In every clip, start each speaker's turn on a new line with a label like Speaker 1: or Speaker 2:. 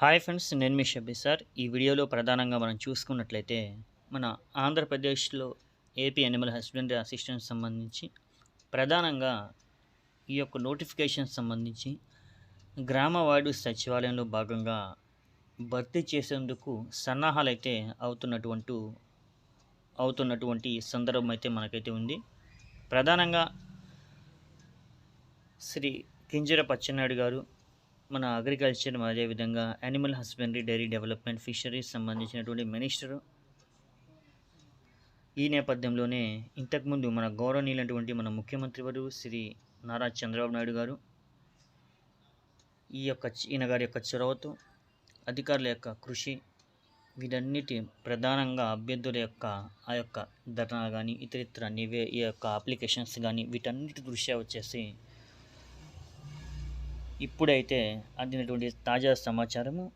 Speaker 1: Hi friends నేను మీ Shabbi sir. ఈ వీడియోలో ప్రధానంగా మనం చూసుకున్నట్లయితే మన ఆంధ్రప్రదేశ్లో ఏపీ అనిమల్ హస్బెండరీ అసిస్టెంట్ సంబంధించి ప్రధానంగా ఈ యొక్క నోటిఫికేషన్ సంబంధించి గ్రామ వార్డు సచివాలయంలో భాగంగా భర్తీ చేసేందుకు సన్నాహాలు అయితే అవుతున్నటువంటి అవుతున్నటువంటి సందర్భం అయితే మనకైతే ఉంది. ప్రధానంగా శ్రీ కింజర పచ్చెన్నాయుడు గారు మన అగ్రికల్చర్ అదేవిధంగా animal husbandry dairy development fisheries సంబంధించినటువంటి మినిస్టర్ ఈ నేపథ్యంలోనే ఇంతకుముందు మన గౌరవనీయులైనటువంటి మన ముఖ్యమంత్రి వారు శ్రీ నారా చంద్రబాబు నాయుడు గారు ఈ యొక్క ఈయన గారి యొక్క చొరవతో అధికారుల యొక్క కృషి వీటన్నిటి ప్రధానంగా అభ్యర్థుల యొక్క ఆ యొక్క ధర్నా కానీ ఇతరితర నివే ఈ యొక్క అప్లికేషన్స్ కానీ వీటన్నిటి దృష్ట్యా వచ్చేసి ఇప్పుడైతే అందినటువంటి తాజా సమాచారము.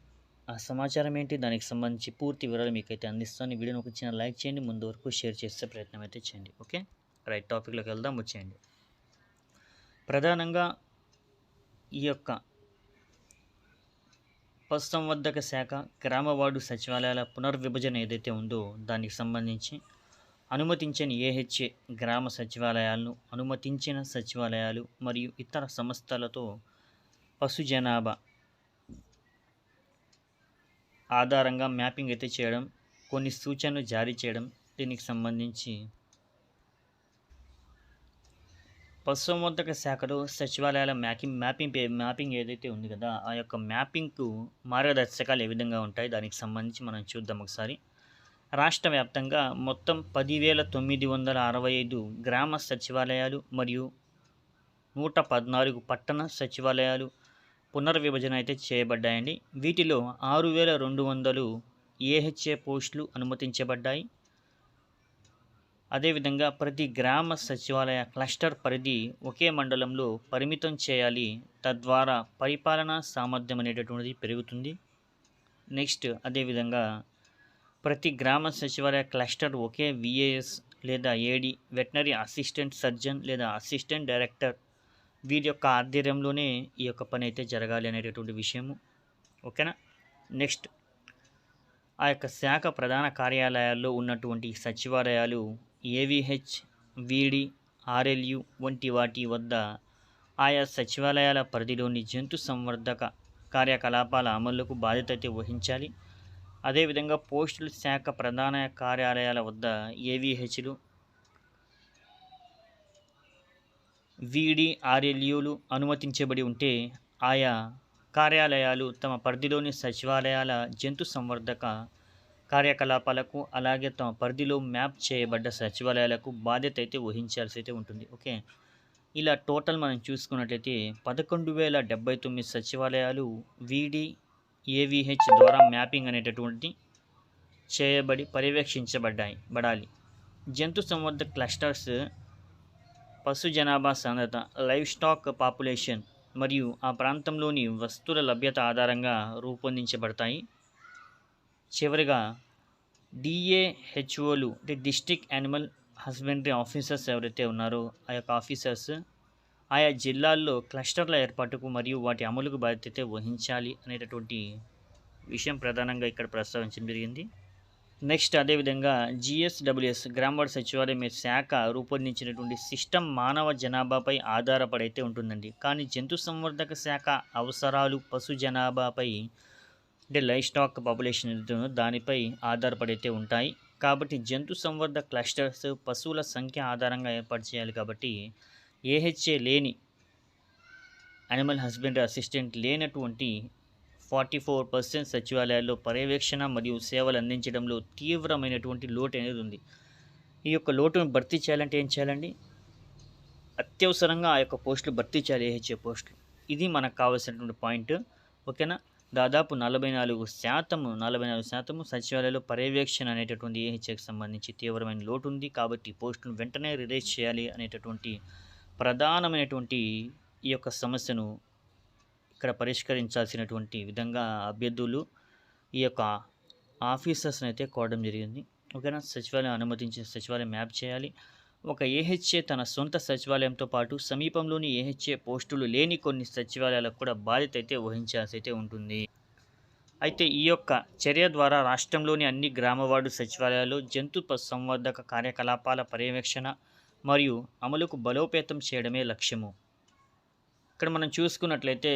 Speaker 1: ఆ సమాచారం ఏంటి? దానికి సంబంధించి పూర్తి వివరాలు మీకైతే అందిస్తాను. వీడియోని ఒక చిన్న లైక్ చేయండి. ముందు వరకు షేర్ చేసే ప్రయత్నం అయితే చేయండి. ఓకే? రైట్ టాపిక్లోకి వెళ్దాం. వచ్చేయండి. ప్రధానంగా ఈ యొక్క పశుసంవర్ధక శాఖ గ్రామ వార్డు సచివాలయాల పునర్విభజన ఏదైతే ఉందో దానికి సంబంధించి అనుమతించని ఏహెచ్ఏ గ్రామ సచివాలయాలను అనుమతించిన సచివాలయాలు మరియు ఇతర సంస్థలతో పశు జనాభా ఆధారంగా మ్యాపింగ్ అయితే చేయడం కొన్ని సూచనలు జారీ చేయడం దీనికి సంబంధించి పశుసంవర్ధక శాఖలో సచివాలయాల మ్యాపింగ్ మ్యాపింగ్ పే- మ్యాపింగ్ ఏదైతే ఉంది కదా ఆ యొక్క మ్యాపింగ్కు మార్గదర్శకాలు ఏ విధంగా ఉంటాయి దానికి సంబంధించి మనం చూద్దాం ఒకసారి. రాష్ట్ర వ్యాప్తంగా మొత్తం పదివేల తొమ్మిది వందల అరవై ఐదు గ్రామ సచివాలయాలు మరియు నూట పద్నాలుగు పట్టణ సచివాలయాలు పునర్విభజన అయితే చేయబడ్డాయండి. వీటిలో ఆరు వేల రెండు వందలు ఏహెచ్ఏ పోస్టులు అనుమతించబడ్డాయి. అదేవిధంగా ప్రతి గ్రామ సచివాలయ క్లస్టర్ పరిధి ఒకే మండలంలో పరిమితం చేయాలి. తద్వారా పరిపాలనా సామర్థ్యం అనేటటువంటిది పెరుగుతుంది. నెక్స్ట్ అదేవిధంగా ప్రతి గ్రామ సచివాలయ క్లస్టర్ ఒకే విఏఎస్ లేదా ఏడి వెటనరీ అసిస్టెంట్ సర్జన్ లేదా అసిస్టెంట్ డైరెక్టర్ వీరి యొక్క ఆధ్వర్యంలోనే ఈ యొక్క పని అయితే జరగాలి అనేటటువంటి విషయము. ఓకేనా? నెక్స్ట్ ఆ యొక్క శాఖ ప్రధాన కార్యాలయాల్లో ఉన్నటువంటి సచివాలయాలు ఏవిహెచ్ వీడి ఆర్ఎల్యు వంటి వాటి వద్ద ఆయా సచివాలయాల పరిధిలోని జంతు సంవర్ధక కార్యకలాపాల అమలుకు బాధ్యత అయితే వహించాలి. అదేవిధంగా పోస్టుల శాఖ ప్రధాన కార్యాలయాల వద్ద ఏవిహెచ్లు వీడిఆర్ఎల్యూలు అనుమతించబడి ఉంటే ఆయా కార్యాలయాలు తమ పరిధిలోని సచివాలయాల జంతు సంవర్ధక కార్యకలాపాలకు అలాగే తమ పరిధిలో మ్యాప్ చేయబడ్డ సచివాలయాలకు బాధ్యత అయితే వహించాల్సి అయితే ఉంటుంది. ఓకే? ఇలా టోటల్ మనం చూసుకున్నట్లయితే పదకొండు వేల డెబ్బై తొమ్మిది సచివాలయాలు వీడి ఏవిహెచ్ ద్వారా మ్యాపింగ్ అనేటటువంటి చేయబడి పర్యవేక్షించబడ్డాయి బడాలి. జంతు సంవర్ధక క్లస్టర్స్ పశు జనాభా సాంద్రత లైవ్ స్టాక్ పాపులేషన్ మరియు ఆ ప్రాంతంలోని వస్తువుల లభ్యత ఆధారంగా రూపొందించబడతాయి. చివరిగా డిఏహెచ్ఓలు అంటే డిస్ట్రిక్ట్ యానిమల్ హస్బెండరీ ఆఫీసర్స్ ఎవరైతే ఉన్నారో ఆ యొక్క ఆఫీసర్స్ ఆయా జిల్లాల్లో క్లస్టర్ల ఏర్పాటుకు మరియు వాటి అమలుకు బాధ్యత వహించాలి అనేటటువంటి విషయం ప్రధానంగా ఇక్కడ ప్రస్తావించడం జరిగింది. నెక్స్ట్ అదేవిధంగా జిఎస్డబ్ల్యూఎస్ గ్రామ సచివాలయం శాఖ రూపొందించినటువంటి సిస్టమ్ మానవ జనాభాపై ఆధారపడైతే ఉంటుందండి. కానీ జంతు సంవర్ధక శాఖ అవసరాలు పశు జనాభాపై అంటే లైఫ్ స్టాక్ పాపులేషన్ దానిపై ఆధారపడైతే ఉంటాయి. కాబట్టి జంతు సంవర్ధ క్లస్టర్స్ పశువుల సంఖ్య ఆధారంగా ఏర్పాటు చేయాలి కాబట్టి ఏహెచ్ఏ లేని యానిమల్ హస్బెండరీ అసిస్టెంట్ లేనటువంటి ఫార్టీ ఫోర్ పర్సెంట్ సచివాలయాల్లో పర్యవేక్షణ మరియు సేవలు అందించడంలో తీవ్రమైనటువంటి లోటు అనేది ఉంది. ఈ యొక్క లోటును భర్తీ చేయాలంటే ఏం చేయాలండి? అత్యవసరంగా ఆ యొక్క పోస్టులు భర్తీ చేయాలి ఏహెచ్ఏ పోస్టులు. ఇది మనకు కావాల్సినటువంటి పాయింట్. ఓకేనా? దాదాపు నలభై నాలుగు శాతము నలభై నాలుగు శాతము సచివాలయంలో పర్యవేక్షణ అనేటటువంటి ఏహెచ్ఏకి సంబంధించి తీవ్రమైన లోటు ఉంది. కాబట్టి పోస్టును వెంటనే రిలీజ్ చేయాలి అనేటటువంటి ప్రధానమైనటువంటి ఈ యొక్క సమస్యను ఇక్కడ పరిష్కరించాల్సినటువంటి విధంగా అభ్యర్థులు ఈ యొక్క ఆఫీసర్స్ని అయితే కోవడం జరిగింది. ఓకేనా? సచివాలయం అనుమతించిన సచివాలయం మ్యాప్ చేయాలి. ఒక ఏహెచ్ఏ తన సొంత సచివాలయంతో పాటు సమీపంలోని ఏహెచ్ఏ పోస్టులు లేని కొన్ని సచివాలయాలకు కూడా బాధ్యత అయితే వహించాల్సి అయితే ఉంటుంది. అయితే ఈ యొక్క చర్య ద్వారా రాష్ట్రంలోని అన్ని గ్రామవాడు సచివాలయాలు జంతు సంవర్ధక కార్యకలాపాల పర్యవేక్షణ మరియు అమలుకు బలోపేతం చేయడమే లక్ష్యము. ఇక్కడ మనం చూసుకున్నట్లయితే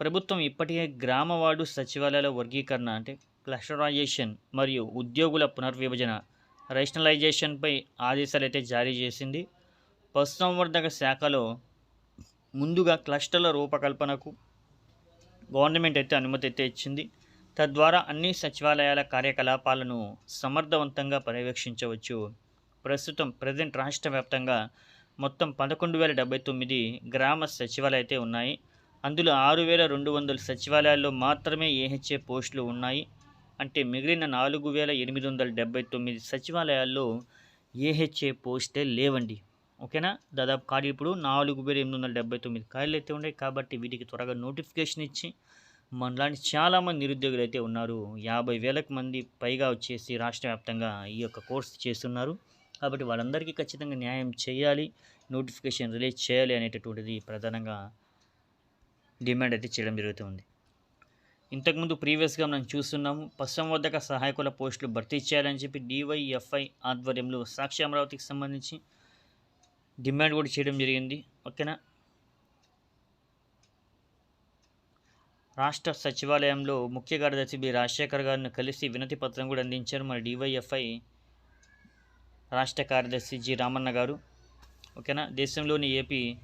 Speaker 1: ప్రభుత్వం ఇప్పటికే గ్రామవాడు సచివాలయాల వర్గీకరణ అంటే క్లస్టరైజేషన్ మరియు ఉద్యోగుల పునర్విభజన రేషనలైజేషన్పై ఆదేశాలు అయితే జారీ చేసింది. పశుసంవర్ధక శాఖలో ముందుగా క్లస్టర్ల రూపకల్పనకు గవర్నమెంట్ అయితే అనుమతి అయితే ఇచ్చింది. తద్వారా అన్ని సచివాలయాల కార్యకలాపాలను సమర్థవంతంగా పర్యవేక్షించవచ్చు. ప్రస్తుతం ప్రజెంట్ రాష్ట్ర వ్యాప్తంగా మొత్తం పదకొండు వేల డెబ్బై తొమ్మిది గ్రామ సచివాలయాలు అయితే ఉన్నాయి. అందులో ఆరు వేల రెండు వందల సచివాలయాల్లో మాత్రమే ఏహెచ్ఏ పోస్టులు ఉన్నాయి. అంటే మిగిలిన నాలుగు వేల ఎనిమిది వందల డెబ్బై తొమ్మిది సచివాలయాల్లో ఏహెచ్ఏ పోస్టే లేవండి. ఓకేనా? దాదాపు ఖాళీ ఇప్పుడు నాలుగు వేల ఎనిమిది వందల డెబ్బై తొమ్మిది ఖాళీలు అయితే ఉన్నాయి కాబట్టి వీటికి త్వరగా నోటిఫికేషన్ ఇచ్చి మనలాంటి చాలామంది నిరుద్యోగులు అయితే ఉన్నారు. యాభై వేలకు మంది పైగా వచ్చేసి రాష్ట్ర వ్యాప్తంగా ఈ యొక్క కోర్సు చేస్తున్నారు. కాబట్టి వాళ్ళందరికీ ఖచ్చితంగా న్యాయం చేయాలి నోటిఫికేషన్ రిలీజ్ చేయాలి అనేటటువంటిది ప్రధానంగా డిమాండ్ అయితే చేయడం జరుగుతుంది ఇంతకుముందు ప్రీవియస్గా మనం చూస్తున్నాము పశుసంవర్ధక సహాయకుల పోస్టులు భర్తీ చేయాలని చెప్పి డివైఎఫ్ఐ ఆధ్వర్యంలో సాక్షి అమరావతికి సంబంధించి డిమాండ్ కూడా చేయడం జరిగింది. ఓకేనా? రాష్ట్ర సచివాలయంలో ముఖ్య కార్యదర్శి బి రాజశేఖర్ గారిని కలిసి వినతి పత్రం కూడా అందించారు. మరి డివైఎఫ్ఐ రాష్ట్ర కార్యదర్శి జి రామన్న గారు. ఓకేనా? దేశంలోని ఏపీ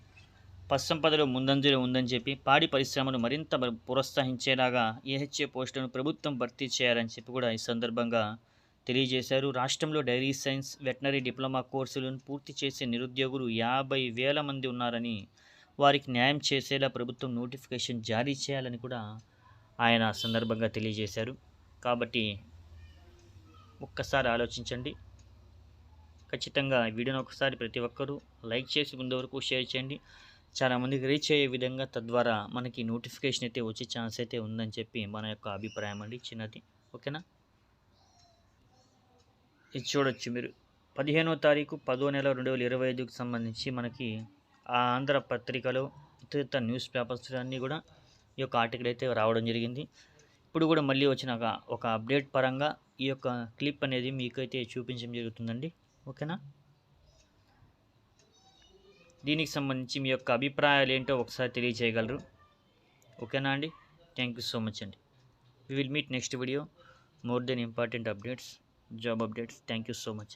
Speaker 1: పశ్చిమ ముందంజలో ఉందని చెప్పి పాడి పరిశ్రమను మరింత ప్రోత్సహించేలాగా ఏహెచ్ఏ పోస్టులను ప్రభుత్వం భర్తీ చేయాలని చెప్పి కూడా ఈ సందర్భంగా తెలియజేశారు. రాష్ట్రంలో డైరీ సైన్స్ వెటనరీ డిప్లొమా కోర్సులను పూర్తి చేసే నిరుద్యోగులు యాభై వేల మంది ఉన్నారని వారికి న్యాయం చేసేలా ప్రభుత్వం నోటిఫికేషన్ జారీ చేయాలని కూడా ఆయన సందర్భంగా తెలియజేశారు. కాబట్టి ఒక్కసారి ఆలోచించండి. ఖచ్చితంగా వీడియోని ఒకసారి ప్రతి ఒక్కరూ లైక్ చేసి ముందువరకు షేర్ చేయండి. చాలామందికి రీచ్ అయ్యే విధంగా తద్వారా మనకి నోటిఫికేషన్ అయితే వచ్చే ఛాన్స్ అయితే ఉందని చెప్పి మన యొక్క అభిప్రాయం అండి చిన్నది. ఓకేనా? ఇది చూడొచ్చు మీరు. పదిహేనో తారీఖు పదో నెల రెండు వేల ఇరవై ఐదుకు సంబంధించి మనకి ఆ ఆంధ్ర పత్రికలో ఇతర న్యూస్ పేపర్స్ అన్నీ కూడా ఈ యొక్క ఆర్టికల్ అయితే రావడం జరిగింది. ఇప్పుడు కూడా మళ్ళీ వచ్చిన ఒక అప్డేట్ పరంగా ఈ యొక్క క్లిప్ అనేది మీకైతే చూపించడం జరుగుతుందండి. ఓకేనా? దీనికి సంబంధించి మీ యొక్క అభిప్రాయాలు ఏంటో ఒకసారి తెలియజేయగలరు. ఓకేనా అండి? థ్యాంక్ యూ సో మచ్ అండి. We will meet next video more then important updates job updates thank you so much